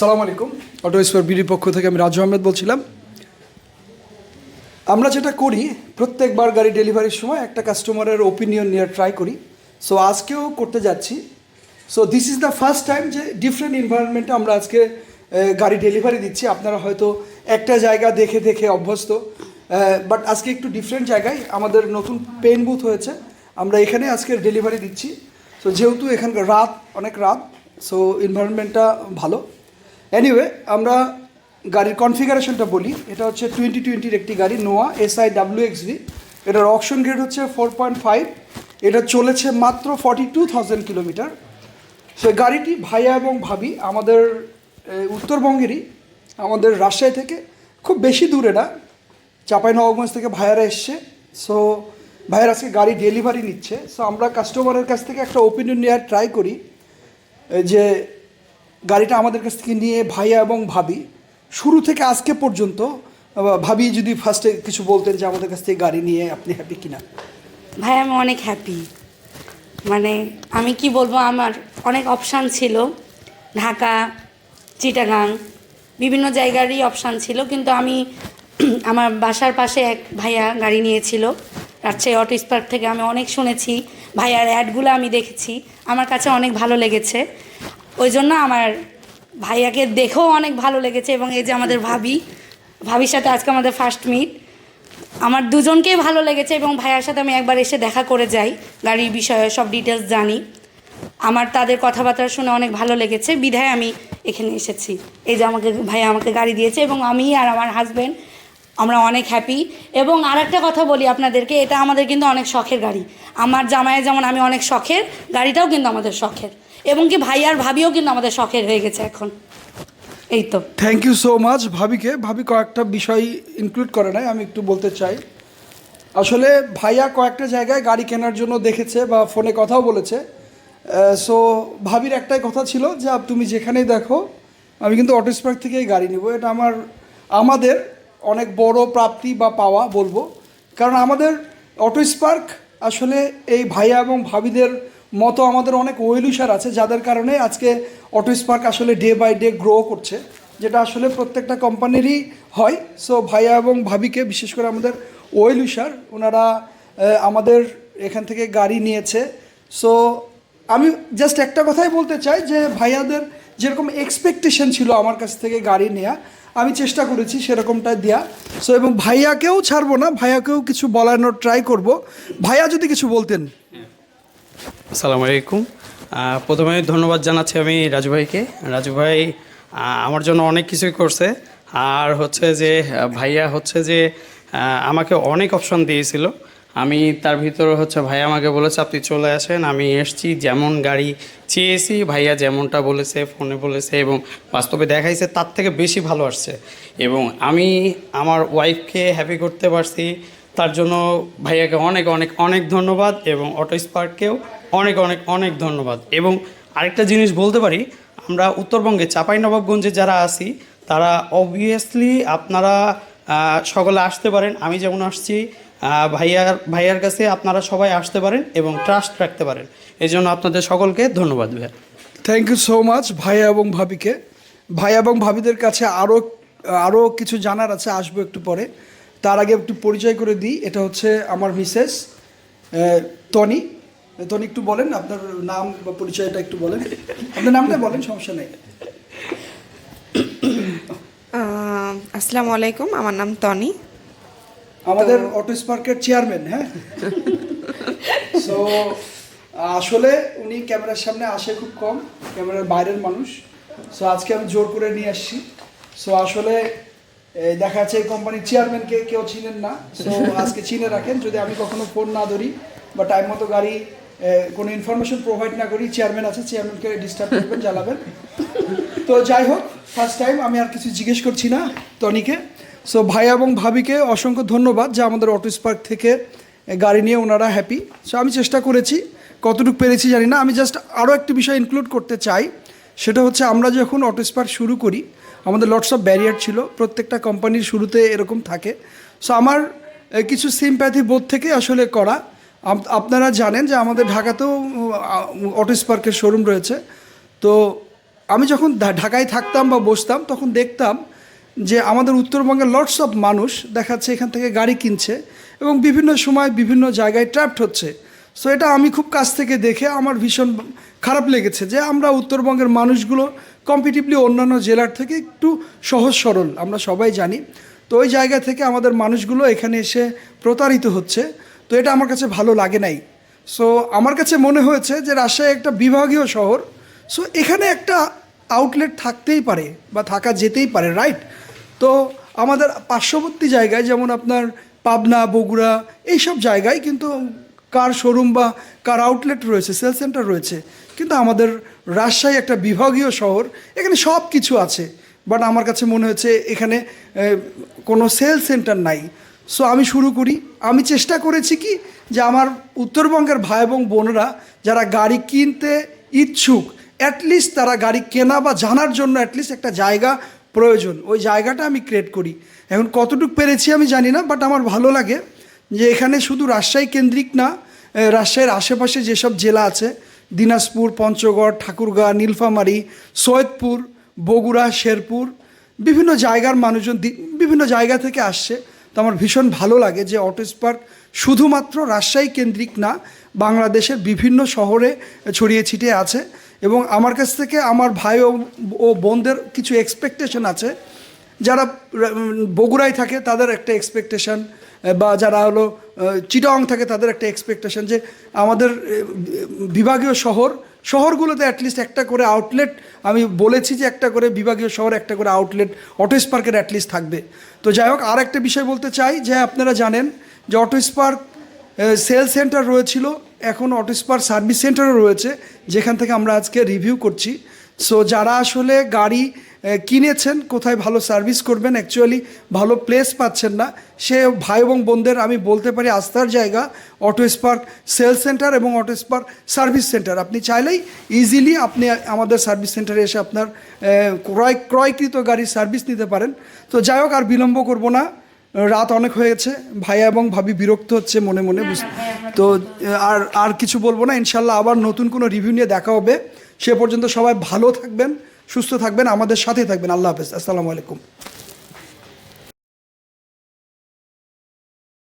সালাম আলাইকুম। Auto spore বিডির পক্ষ থেকে আমি রাজু আহমেদ বলছিলাম। আমরা যেটা করি, প্রত্যেকবার গাড়ি ডেলিভারির সময় একটা কাস্টমারের ওপিনিয়ন নিয়ে ট্রাই করি। সো আজকেও করতে যাচ্ছি। So this is the first time যে ডিফারেন্ট এনভায়রনমেন্টে আমরা আজকে গাড়ি ডেলিভারি দিচ্ছি। আপনারা হয়তো একটা জায়গা দেখে দেখে অভ্যস্ত। বাট আজকে একটু ডিফারেন্ট জায়গায় আমাদের নতুন পেন বুথ হয়েছে। আমরা এখানে আজকে ডেলিভারি দিচ্ছি। সো যেহেতু এখানকার রাত, অনেক রাত সো এনভায়রনমেন্টটা ভালো। এনিওয়ে আমরা গাড়ির কনফিগারেশনটা বলি। এটা হচ্ছে টোয়েন্টি টোয়েন্টির একটি গাড়ি Noah S I W X V এটার অপশন গ্রেড হচ্ছে ফোর পয়েন্ট ফাইভ এটা চলেছে মাত্র ফর্টি টু থাউজেন্ড কিলোমিটার। সে গাড়িটি ভাইয়া এবং ভাবি, আমাদের উত্তরবঙ্গেরই, আমাদের রাজশাহী থেকে। খুব বেশি দূরে না চাপাই নবগঞ্জ থেকে ভাইয়ারা এসছে। সো ভাইয়ার আজকে গাড়ি ডেলিভারি নিচ্ছে। সো আমরা কাস্টমারের কাছ থেকে একটা ওপিনিয়ন নেওয়ার ট্রাই করি যে গাড়িটা আমাদের কাছ থেকে নিয়ে ভাইয়া এবং ভাবি, শুরু থেকে আজকে পর্যন্ত ভাবি যদি ফার্স্টে কিছু বলতেন যে আমাদের কাছ থেকে গাড়ি নিয়ে আপনি হ্যাপি কিনা? ভাই, আমি অনেক হ্যাপি মানে আমি কি বলব, আমার অনেক অপশান ছিল। ঢাকা, চিটাগাং, বিভিন্ন জায়গারই অপশান ছিল, কিন্তু আমি আমার বাসার পাশে এক ভাইয়া গাড়ি নিয়েছিল। রাজশাহী অটো স্পার্ক থেকে আমি অনেক শুনেছি। ভাইয়ার অ্যাডগুলো আমি দেখেছি। আমার কাছে অনেক ভালো লেগেছে। ওই জন্য আমার ভাইয়াকে দেখেও অনেক ভালো লেগেছে এবং এই যে আমাদের ভাবি, ভাবির সাথে আজকে আমাদের ফার্স্ট মিট আমার দুজনকেই ভালো লেগেছে এবং ভাইয়ার সাথে আমি একবার এসে দেখা করে যাই, গাড়ির বিষয়ে সব ডিটেলস জানি। আমার তাদের কথাবার্তা শুনে অনেক ভালো লেগেছে, বিধায় আমি এখানে এসেছি। এই যে আমাকে, ভাইয়া আমাকে গাড়ি দিয়েছে এবং আমি আর আমার হাজব্যান্ড আমরা অনেক হ্যাপি এবং আরেকটা কথা বলি আপনাদেরকে, এটা আমাদের কিন্তু অনেক শখের গাড়ি। আমার জামাইয়ে যেমন আমি অনেক শখের, গাড়িটাও কিন্তু আমাদের শখের। এবং কি ভাই আর ভাবিও কিন্তু আমাদের শখের হয়ে গেছে এখন। এই তো। থ্যাংক ইউ সো মাচ ভাবিকে। ভাবি কয়েকটা বিষয় ইনক্লুড করে নাই, আমি একটু বলতে চাই। আসলে ভাইয়া কয়েকটা জায়গায় গাড়ি কেনার জন্য দেখেছে বা ফোনে কথাও বলেছে। সো ভাবির একটাই কথা ছিল যে তুমি যেখানেই দেখো, আমি কিন্তু অটো স্পার্ক থেকেই গাড়ি নিব। এটা আমার, আমাদের অনেক বড় প্রাপ্তি বা পাওয়া বলব। কারণ আমাদের অটো স্পার্ক আসলে এই ভাইয়া এবং ভাবিদের মতো আমাদের অনেক ওয়েলুসার আছে, যাদের কারণে আজকে অটো স্পার্ক আসলে ডে বাই ডে গ্রো করছে, যেটা আসলে প্রত্যেকটা কোম্পানিরই হয়। সো ভাইয়া এবং ভাবিকে বিশেষ করে আমাদের ওয়েলুসার ওনারা আমাদের এখান থেকে গাড়ি নিয়েছে। সো আমি জাস্ট একটা কথাই বলতে চাই যে, ভাইয়াদের যেরকম এক্সপেকটেশন ছিল আমার কাছ থেকে গাড়ি নেওয়া আমি চেষ্টা করেছি সেরকমটা দেওয়া সো এবং ভাইয়াকেও ছাড়বো না, ভাইয়াকেও কিছু বলানোর ট্রাই করব। ভাইয়া যদি কিছু বলতেন। আসসালামু আলাইকুম। প্রথমে ধন্যবাদ জানাচ্ছি আমি রাজু ভাইকে। রাজু ভাই আমার জন্য অনেক কিছুই করছে। আর হচ্ছে যে, ভাইয়া হচ্ছে যে আমাকে অনেক অপশন দিয়েছিল। আমি তার ভিতরে হচ্ছে ভাই আমাকে বলেছে, আপনি চলে আসেন, আমি এসছি, যেমন গাড়ি চেয়েছি, ভাইয়া যেমনটা বলেছে, ফোনে বলেছে এবং বাস্তবে দেখাইছে, তার থেকে বেশি ভালো আসছে। এবং আমি আমার ওয়াইফকে হ্যাপি করতে পারছি। তার জন্য ভাইয়াকে অনেক অনেক অনেক ধন্যবাদ এবং অটো স্পার্ককেও অনেক অনেক অনেক ধন্যবাদ। এবং আরেকটা জিনিস বলতে পারি, আমরা উত্তরবঙ্গে চাঁপাইনবাবগঞ্জে যারা আছি, তারা অবভিয়াসলি আপনারা সকলে আসতে পারেন। আমি যেমন আসছি ভাইয়ার ভাইয়ার কাছে আপনারা সবাই আসতে পারেন এবং ট্রাস্ট রাখতে পারেন। এই জন্য আপনাদের সকলকে ধন্যবাদ, ভাইয়া। থ্যাংক ইউ সো মাচ ভাইয়া এবং ভাবিকে। ভাইয়া এবং ভাবিদের কাছে আরও আরও কিছু জানার আছে, আসব একটু পরে। তার আগে একটু পরিচয় করে দিই এটা হচ্ছে আমার মিসেস টনি। টনি একটু বলেন আপনার নাম বা পরিচয়টা একটু বলেন। আপনার নামটা বলেন সমস্যা নেই। আসসালামু আলাইকুম আমার নাম তনি আমাদের অটো স্পার্কের চেয়ারম্যান হ্যাঁ? সো আসলে উনি ক্যামেরার সামনে আসে খুব কম ক্যামেরার বাইরের মানুষ। সো আজকে আমি জোর করে নিয়ে আসছি। সো আসলে দেখা যাচ্ছে এই কোম্পানির চেয়ারম্যানকে কেউ চিনেন না আজকে চিনে রাখেন, যদি আমি কখনো ফোন না ধরি বা টাইম মতো গাড়ি কোনো ইনফরমেশন প্রোভাইড না করি চেয়ারম্যান আছে চেয়ারম্যানকে ডিস্টার্ব করবেন, জ্বালাবেন। তো যাই হোক ফার্স্ট টাইম আমি আর কিছু জিজ্ঞেস করছি না টনিকে। সো ভাই এবং ভাবিকে অসংখ্য ধন্যবাদ যে আমাদের অটো স্পার্ক থেকে গাড়ি নিয়ে ওনারা হ্যাপি সো আমি চেষ্টা করেছি, কতটুকু পেরেছি জানি না। আমি জাস্ট আরও একটি বিষয় ইনক্লুড করতে চাই। সেটা হচ্ছে আমরা যখন অটো স্পার্ক শুরু করি, আমাদের লটস অফ ব্যারিয়ার ছিল, প্রত্যেকটা কোম্পানির শুরুতে এরকম থাকে। সো আমার কিছু সিম্প্যাথি বোধ থেকে আসলে করা আপনারা জানেন যে আমাদের ঢাকাতেও অটো স্পার্কের শোরুম রয়েছে। তো আমি যখন ঢাকায় থাকতাম বা বসতাম, তখন দেখতাম যে আমাদের উত্তরবঙ্গের লটস অফ মানুষ দেখাচ্ছে এখান থেকে গাড়ি কিনছে এবং বিভিন্ন সময় বিভিন্ন জায়গায় ট্র্যাপড হচ্ছে। সো এটা আমি খুব কাছ থেকে দেখে আমার ভীষণ খারাপ লেগেছে যে আমরা উত্তরবঙ্গের মানুষগুলো কম্পিটিভলি অন্যান্য জেলার থেকে একটু সহজ সরল, আমরা সবাই জানি। তো ওই জায়গা থেকে আমাদের মানুষগুলো এখানে এসে প্রতারিত হচ্ছে। তো এটা আমার কাছে ভালো লাগে নাই। সো আমার কাছে মনে হয়েছে যে রাজশাহী একটা বিভাগীয় শহর। সো এখানে একটা আউটলেট থাকতেই পারে বা থাকা যেতেই পারে রাইট তো আমাদের পার্শ্ববর্তী জায়গায় যেমন আপনার পাবনা, বগুড়া, এইসব জায়গায় কিন্তু কার শোরুম বা কার আউটলেট রয়েছে, সেল সেন্টার রয়েছে, কিন্তু আমাদের রাজশাহী একটা বিভাগীয় শহর, এখানে সব কিছু আছে, বাট আমার কাছে মনে হচ্ছে এখানে কোনো সেল সেন্টার নাই। সো আমি শুরু করি, আমি চেষ্টা করেছি কি যে আমার উত্তরবঙ্গের ভাই এবং বোনরা যারা গাড়ি কিনতে ইচ্ছুক অ্যাটলিস্ট তারা গাড়ি কেনা বা জানার জন্য অ্যাটলিস্ট একটা জায়গা প্রয়োজন, ওই জায়গাটা আমি ক্রিয়েট করি। এখন কতটুকু পেরেছি আমি জানি না বাট আমার ভালো লাগে যে এখানে শুধু রাজশাহী কেন্দ্রিক না রাজশাহীর আশেপাশে যেসব জেলা আছে, দিনাজপুর, পঞ্চগড়, ঠাকুরগাঁ, নীলফামারী, সৈয়দপুর, বগুড়া, শেরপুর, বিভিন্ন জায়গার মানুষজন বিভিন্ন জায়গা থেকে আসছে। তো আমার ভীষণ ভালো লাগে যে অটো স্পার্ক শুধুমাত্র রাজশাহী কেন্দ্রিক না, বাংলাদেশের বিভিন্ন শহরে ছড়িয়ে ছিটিয়ে আছে। এবং আমার কাছ থেকে আমার ভাই ও বোনদের কিছু এক্সপেকটেশন আছে। যারা বগুড়ায় থাকে তাদের একটা এক্সপেকটেশন বা যারা হলো চিটং থাকে তাদের একটা এক্সপেকটেশন যে আমাদের বিভাগীয় শহর, শহরগুলোতে অ্যাটলিস্ট একটা করে আউটলেট আমি বলেছি যে একটা করে বিভাগীয় শহর, একটা করে আউটলেট অটো স্পার্কের অ্যাটলিস্ট থাকবে। তো যাই হোক আর একটা বিষয় বলতে চাই, যে আপনারা জানেন যে অটো স্পার্ক সেল সেন্টার রয়েছিল, এখন অটো স্পার্ক সার্ভিস সেন্টারও রয়েছে, যেখান থেকে আমরা আজকে রিভিউ করছি। সো যারা আসলে গাড়ি কিনেছেন কোথায় ভালো সার্ভিস করবেন অ্যাকচুয়ালি ভালো প্লেস পাচ্ছেন না। সে ভাই এবং বোনদের আমি বলতে পারি আস্থার জায়গা অটো স্পার্ক সেল সেন্টার এবং অটো স্পার্ক সার্ভিস সেন্টার আপনি চাইলেই ইজিলি আপনি আমাদের সার্ভিস সেন্টারে এসে আপনার ক্রয় ক্রয়কৃত গাড়ির সার্ভিস নিতে পারেন। তো যাই হোক আর বিলম্ব করব না। রাত অনেক হয়েছে ভাইয়া এবং ভাবি বিরক্ত হচ্ছে মনে মনে বুঝ- তো আর আর কিছু বলব না ইনশাল্লাহ আবার নতুন কোনো রিভিউ নিয়ে দেখা হবে। সে পর্যন্ত সবাই ভালো থাকবেন। সুস্থ থাকবেন আমাদের সাথে থাকবেন। আল্লাহ হাফেজ। আসসালামু আলাইকুম।